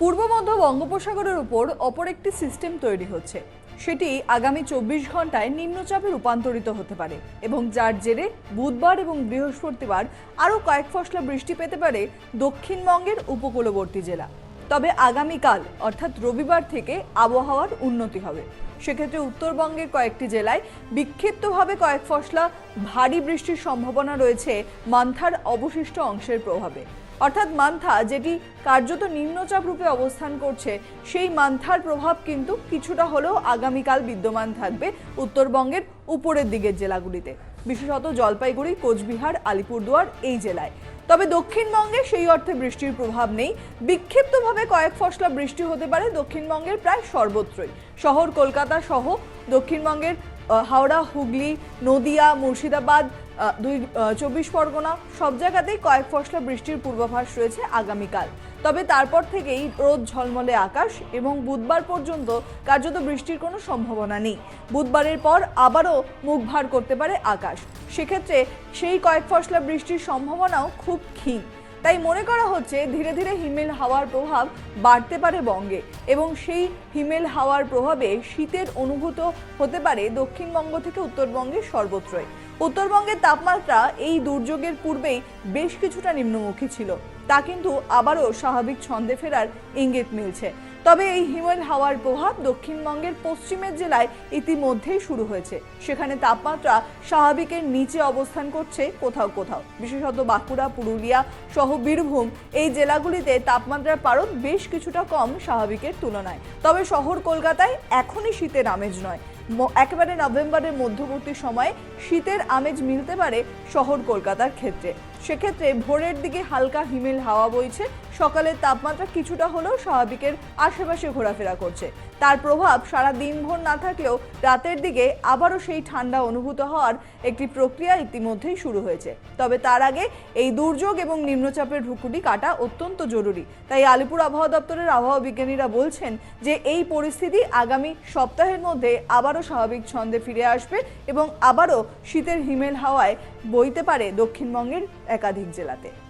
পূর্ব মধ্য বঙ্গোপসাগরের উপর অপর একটি সিস্টেম তৈরি হচ্ছে। সেটি আগামী চব্বিশ ঘন্টায় নিম্নচাপে রূপান্তরিত হতে পারে এবং যার জেরে বুধবার এবং বৃহস্পতিবার আরও কয়েক ফসলা বৃষ্টি পেতে পারে দক্ষিণবঙ্গের উপকূলবর্তী জেলা। তবে আগামীকাল, অর্থাৎ রবিবার থেকে আবহাওয়ার উন্নতি হবে। সেক্ষেত্রে উত্তরবঙ্গের কয়েকটি জেলায় বিক্ষিপ্তভাবে কয়েক ফসলা ভারী বৃষ্টির সম্ভাবনা রয়েছে মান্থার অবশিষ্ট অংশের প্রভাবে। অর্থাৎ মান্থা, যেটি কার্যত নিম্নচাপ রূপে অবস্থান করছে, সেই মান্থার প্রভাব কিন্তু কিছুটা হলেও আগামীকাল বিদ্যমান থাকবে উত্তরবঙ্গের উপরের দিকের জেলাগুলিতে। বিশেষত জলপাইগুড়ি, কোচবিহার, আলিপুরদুয়ার এই জেলায়। তবে দক্ষিণবঙ্গে সেই অর্থে বৃষ্টির প্রভাব নেই। বিক্ষিপ্তভাবে কয়েক ফসলা বৃষ্টি হতে পারে দক্ষিণবঙ্গের প্রায় সর্বত্রই। শহর কলকাতা সহ দক্ষিণবঙ্গের হাওড়া, হুগলি, নদিয়া, মুর্শিদাবাদ দুই চব্বিশ পরগনা, সব জায়গাতেই কয়েক ফসলা বৃষ্টির পূর্বাভাস রয়েছে আগামীকাল। তবে তারপর থেকেই রোদ ঝলমলে আকাশ এবং বুধবার পর্যন্ত কার্যত বৃষ্টির কোনো সম্ভাবনা নেই। বুধবারের পর আবারও মুখ ভার করতে পারে আকাশ। সেক্ষেত্রে সেই কয়েক ফসলা বৃষ্টির সম্ভাবনাও খুব ক্ষীণ। তাই মনে করা হচ্ছে ধীরে ধীরে হিমেল হাওয়ার প্রভাব বাড়তে পারে বঙ্গে এবং সেই হিমেল হাওয়ার প্রভাবে শীতের অনুভূত হতে পারে দক্ষিণবঙ্গ থেকে উত্তরবঙ্গের সর্বত্রই। উত্তরবঙ্গের তাপমাত্রা এই দুর্যোগের পূর্বেই বেশ কিছুটা নিম্নমুখী ছিল। তা কিন্তু আবারও স্বাভাবিক ছন্দে ফেরার ইঙ্গিত মিলছে। তবে এই হিমেল হাওয়ার প্রভাব দক্ষিণবঙ্গের পশ্চিমের জেলায় ইতিমধ্যেই শুরু হয়েছে। সেখানে তাপমাত্রা স্বাভাবিকের নিচে অবস্থান করছে কোথাও কোথাও। বিশেষত বাঁকুড়া, পুরুলিয়া সহ বীরভূম এই জেলাগুলিতে তাপমাত্রার পারদ বেশ কিছুটা কম স্বাভাবিকের তুলনায়। তবে শহর কলকাতায় এখনই শীতের আমেজ নয়। একেবারে নভেম্বরের মধ্যবর্তী সময়ে শীতের আমেজ মিলতে পারে শহর কলকাতার ক্ষেত্রে। সেক্ষেত্রে ভোরের দিকে হালকা হিমেল হাওয়া বইছে। সকালের তাপমাত্রা কিছুটা হলেও স্বাভাবিকের আশেপাশে ঘোরাফেরা করছে। তার প্রভাব সারা দিনভর না থাকলেও রাতের দিকে আবারও সেই ঠান্ডা অনুভূত হওয়ার একটি প্রক্রিয়া ইতিমধ্যেই শুরু হয়েছে। তবে তার আগে এই দুর্যোগ এবং নিম্নচাপের ঢুকুটি কাটা অত্যন্ত জরুরি। তাই আলিপুর আবহাওয়া দপ্তরের আবহাওয়া বিজ্ঞানীরা বলছেন যে এই পরিস্থিতি আগামী সপ্তাহের মধ্যে আবারও স্বাভাবিক ছন্দে ফিরে আসবে এবং আবারও শীতের হিমেল হাওয়ায় বইতে পারে দক্ষিণবঙ্গের একাধিক জেলাতে